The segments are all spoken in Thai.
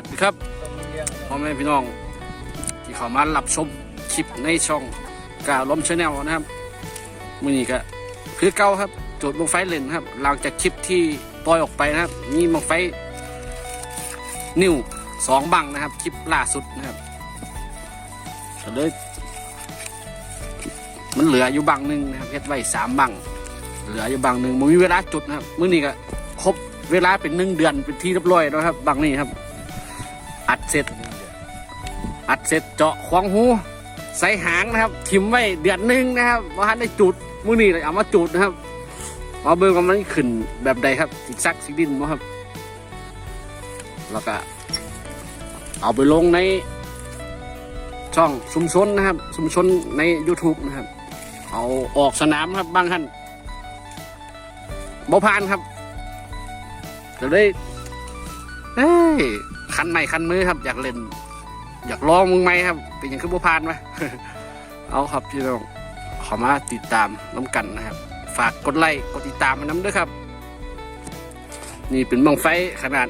วัสดีครับพ่อแม่พี่น้อง ที่เข้ามารับชมคลิปในช่องกาล้มชาแนลนะครับมือนี้ก็คือเก่าครับจุดบังไฟเล่นครับ หลังจากคลิปที่ปล่อยออกไปนะครับมีบังไฟนิ้วสองบังนะครับ คลิปล่าสุดนะครับก็เลยมันเหลืออยู่บังหนึ่งนะครับเฮ็ดไว้สามบัง เหลืออยู่บังหนึ่งมันมีเวลาจุดนะครับมื้อนี้ก็ครบเวลาเป็นหนึ่งเดือนเป็นที่เรียบร้อยแล้วครับบังนี้ครับ อัดเสร็จ อัดเสร็จเจาะควงหูใส่หางนะครับทิมไว้เดือนหนึ่งนะครับว่าทันได้จุดมื้อนี้เลยเอามาจุดนะครับมาเบิ่งว่ามันขึ้นแบบใดครับสิกซักสิกดินบ่ครับ แล้วก็เอาไปลงในช่องชุมชนนะครับชุมชนใน YouTube นะครับ เอาออกสนามครับบางท่านบ่ผ่านครับจะได้เฮ้ย คันใหม่คันมือครับ อยากเล่น อยากลองมึงไหมครับ เป็นอย่างคือบ่ผ่านไหมเอาครับพี่น้องขอมาติดตามน้ำกันนะครับ ฝากกดไลค์กดติดตามมาน้ำด้วยครับ นี่เป็นบังไฟขนาด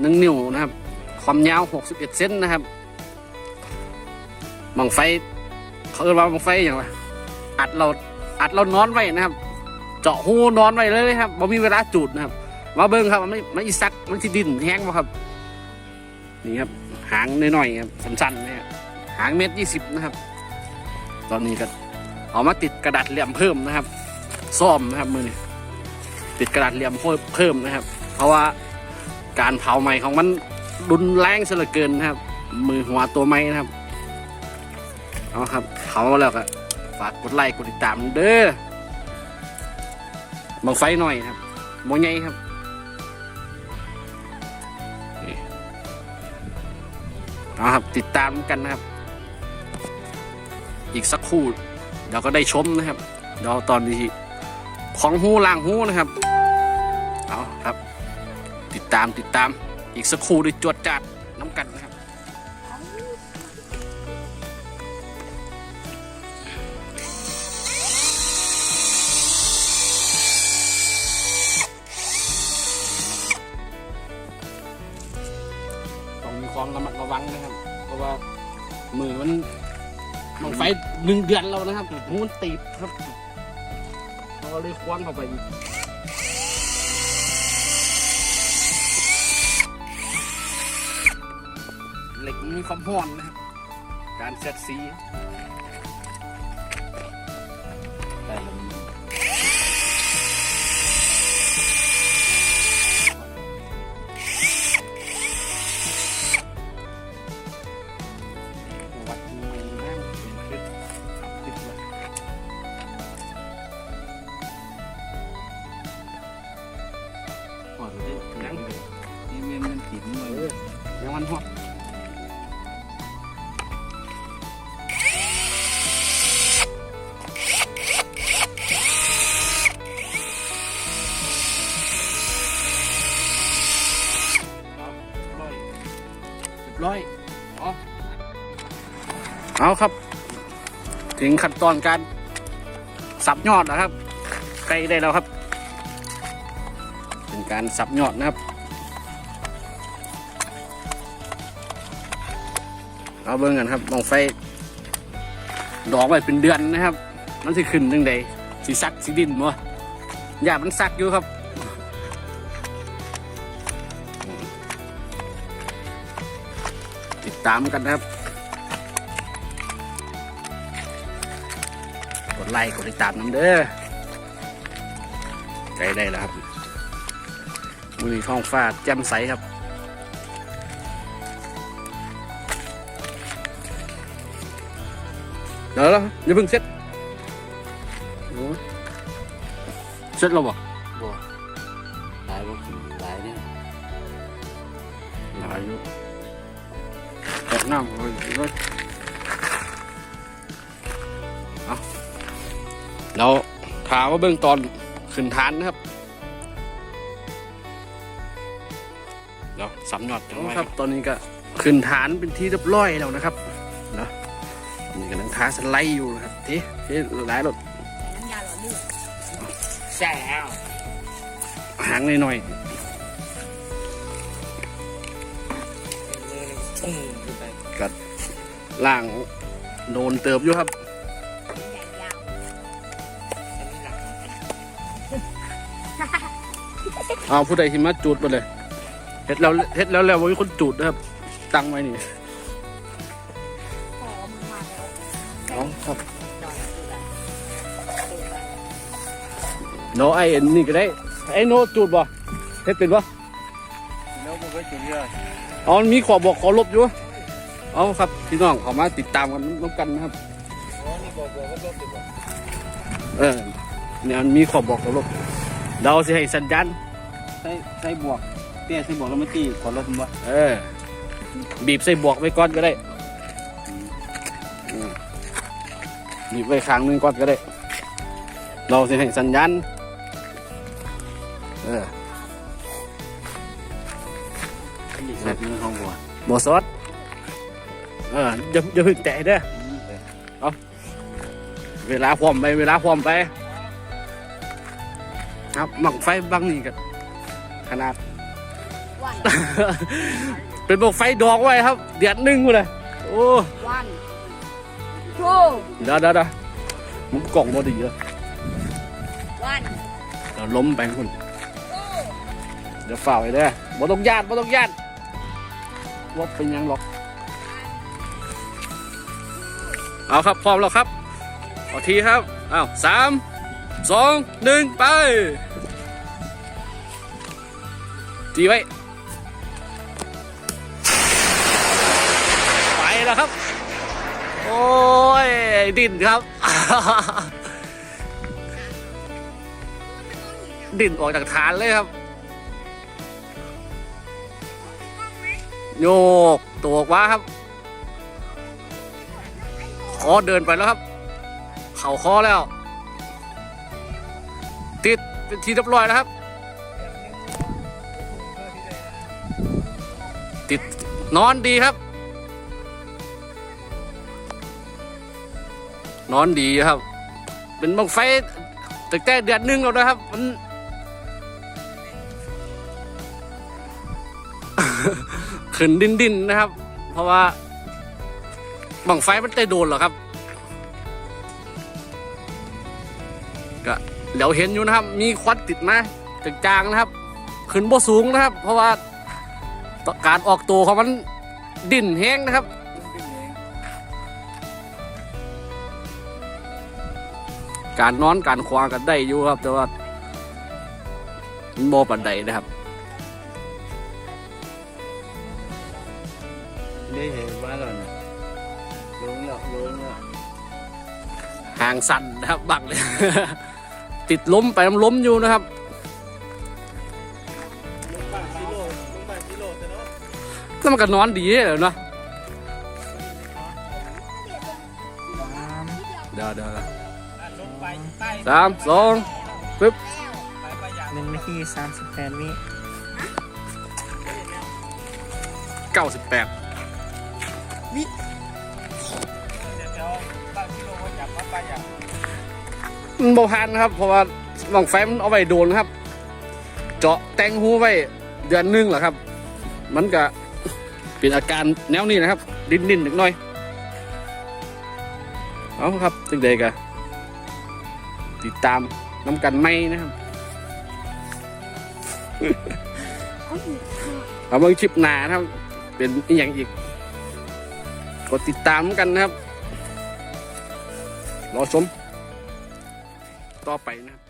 หนึ่งนิ้วนะครับ ความยาว 61 เซนนะครับบังไฟเขาเรียกว่าบังไฟอย่างไรอัดเราอัดเรานอนไว้นะครับ เจาะหูนอนไว้เลยครับบ่มีเวลาจุดนะครับ มาเบิ้งครับมันไม่มันอีสักมันที่ดินแห้งบ่ครับ นี่ครับหางน้อยๆครับสั้นๆนะครับหางเม็ดยี่สิบนะครับ ตอนนี้ก็เอามาติดกระดาษเหลี่ยมเพิ่มนะครับซ่อมนะครับมือนี่ติดกระดาษเหลี่ยมเพิ่มนะครับ เพราะว่าการเผาไหม้ของมันรุนแรงเสียเหลือเกินนะครับ มือหัวตัวไม้นะครับเอาครับเผาแล้วก็ฝากกดไลค์กดติดตามเด้อบังไฟหน่อยครับมใหญ่ครับ เอาครับติดตามกันนะครับ อีกสักครู่เราก็ได้ชมนะครับเดี๋ยวตอนนี้ของหูล่างหูนะครับเอาครับ ติดตามติดตามอีกสักครู่ได้จวดจัดน้ำกันนะครับ ต้องระมัดระวังนะครับ เพราะว่ามือมันมันไฟหนึ่งเดือนแล้วนะครับหูมันติดครับเราก็เลยคว้างเข้าไปอีกเหล็กมีความห้อนนะครับ การเซตสีได้ เอาครับ ถึงขั้นตอนการสับยอดแล้วครับใกล้ได้แล้วครับ เป็นการสับยอดนะครับเอาเบิ่งกันครับมองไฟดอกไว้เป็นเดือนนะครับ มันสิขึ้นยังไงสีซักสีดินมั้อย่ามันซักอยู่ครับติดตามกันนะครับ ดไลค์กดติดตามน้ำเด้อใกล้ได้แล้วครับมือนี้ท้องฟ้าแจ่มใสครับเดี๋ยวแล้วอย่าเพิ่งเซ็ตโอ้ยเซ็ตเราบ่บ่หลายบ่หลายเนี่ยหลายอยู่แตะน้ำเลย เราถามว่าเบื้องตอนขึ้นฐานนะครับเดี๋ยวสำยอดจังไว้ครับ ตอนนี้ก็ขึ้นฐานเป็นที่เรียบร้อยแล้วนะครับเนาะตอนนี้กำลังท้าสไลด์อยู่นะครับเท่เท่หลายรถน้ำยาหล่อลื่นแซ่หางหน่อยๆพุ่งขึ้นไปกัดล่างโดนเติบอยู่ครับ เอาผู้ใดที่มาจูดมาเลยเฮ็ดแล้วเฮ็ดแล้วแล้วมีคนจูดนะครับ ตั้งไว้นี่เอาครับโนไอเอ็นนี่ก็ได้ไอโนจูดบ่เฮ็ดเป็นบ่แล้วมันก็จุดเยอะเอามันมีขอบอกขอลบอยู่เอาครับพี่น้องเขามาติดตามกันน้ำกันนะครับอ๋อนี่บอกบอกว่าลบดีกว่าเออเนี่ยมันมีขอบอกขอลบ เราสิให้สัญญาณใส่ใส่บวกเตี้ยใส่บวกแล้วมันตีขอลบมันวะเออ บีบใส่บวกไว้ก่อนก็ได้อืมบีบไว้ข้างหนึงก่อนก็ได้ เราสิให้สัญญาณเอออันนี้แบบนี้ของบัวบอซอสเอออย่าอย่าเพึ่งแตะเด้อเวลาพร้อมไป เวลาพร้อมไป ครับหมังไฟบังนี่กันขนาด วันเป็นบอกไฟดอกไว้ครับ เดือดหนึ่งกูเลยโอ้วันทูเดี๋ยวเดี๋ยวเดี๋ยวมันกล่องบอดีเลยวันเดี๋ยวล้มไปคุณเดี๋ยวฝ่าไว้เด้อบ่ต้องญาติบ่ต้องญาติว่าเป็นหยังหรอก เอาครับพร้อมแล้วครับเอาทีครับอ้าวสาม สองหนึ่งไปจีไว้ ไปแล้วครับ โอ้ย ดินครับ ดินออกจากฐานเลยครับ โยกตัวออกมาครับ คอเดินไปแล้วครับ เข่าคอแล้ว เป็นทีเรียบร้อยแล้วครับ ติดนอนดีครับ นอนดีครับ เป็นบังไฟตั้งแต่เดือนหนึ่งแล้วนะครับ มันขึ้นดินดินนะครับ เพราะว่าบังไฟมันได้โดนเหรอครับ เดี๋ยวเห็นอยู่นะครับ มีควันติดมาจางๆนะครับ ขึ้นบ่สูงนะครับ เพราะว่าการออกตัวของมันดิ่นแห้งนะครับการนอนการควางกันได้อยู่ครับ แต่ว่ามันโมปันใดนะครับได้เห็นว่าแล้วนะลงแล้วลงแล้วห่างสั่นนะครับบักเลย ติดล้มไปมันล้มอยู่นะครับลงบ้านซิโร่ลงบ้านซิโร่แต่เนาะแล้วมันก็นอนดีเลยเนาะเดี๋ยวเดี๋ยวลงไปใต้สามสองปึ๊บไปไปอย่างหนึ่งนาทีสามสิบแปดวิเก้าสิบแปดเดี๋ยว มันโบพันครับ เพราะว่าบังไฟมันเอาไว้โดนครับ เจาะแตงหูไว้เดือนหนึงเหรอครับ มันก็เป็นอาการแนวนี้นะครับ ดิ้นดิ้นๆนิดหน่อยเอาครับจึงเด็กะติดตามน้ำกันไม่นะครับเอาเบิ่งคลิปหน้านะครับ เป็นอย่างอีกกดติดตามกันนะครับ รอชม ต่อไปนะครับ